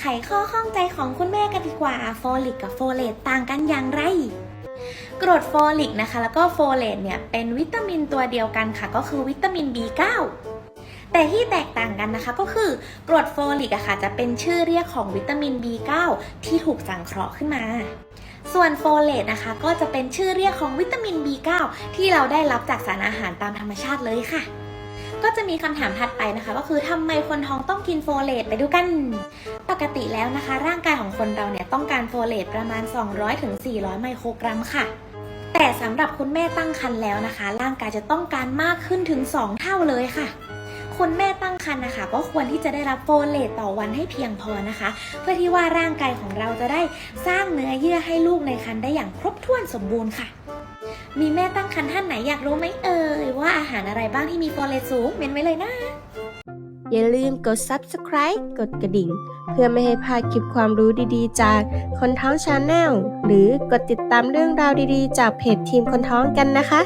ไขข้อข้องใจของคุณแม่กันดีกว่าโฟลิกกับโฟเลตต่างกันอย่างไรกรดโฟลิกนะคะ แล้วก็โฟเลตเนี่ยเป็นวิตามินตัวเดียวกันค่ะ ก็คือวิตามิน B9 แต่ที่แตกต่างกันนะคะก็คือกรดโฟลิกอะค่ะ จะเป็นชื่อเรียกของวิตามิน B9 ที่ถูกสังเคราะห์ขึ้นมา ส่วนโฟเลตนะคะ ก็จะเป็นชื่อเรียกของวิตามิน B9 ที่เราได้รับจากสารอาหารตามธรรมชาติเลยค่ะ ก็จะมีคำถามถัดไปนะคะ ก็คือทำไมคนท้องต้องกินโฟเลตไปดูกัน ปกติแล้วนะคะ ร่างกายของคนเราเนี่ยต้องการโฟเลตประมาณ 200-400 ไมโครกรัมค่ะ แต่สำหรับคุณแม่ตั้งครรภ์แล้วนะคะ ร่างกายจะต้องการมากขึ้นถึง 2 เท่าเลยค่ะคุณแม่ตั้งครรภ์นะคะก็ควรที่จะได้รับโฟเลตต่อวันให้เพียงพอนะคะ เพื่อที่ว่าร่างกายของเราจะได้สร้างเนื้อเยื่อให้ลูกในครรภ์ได้อย่างครบถ้วนสมบูรณ์ค่ะ มีแม่ตั้งครรภ์ท่านไหนอยากรู้ไหมเอ่ย ว่าอาหารอะไรบ้างที่มีโฟเลตสูงเมนไว้เลยนะ อย่าลืมกด subscribe กดกระดิ่ง เพื่อไม่ให้พลาดคลิปความรู้ดีๆ จากคนท้องชาแนลหรือกดติดตามเรื่องราวดีๆ จากเพจทีมคนท้องกันนะคะ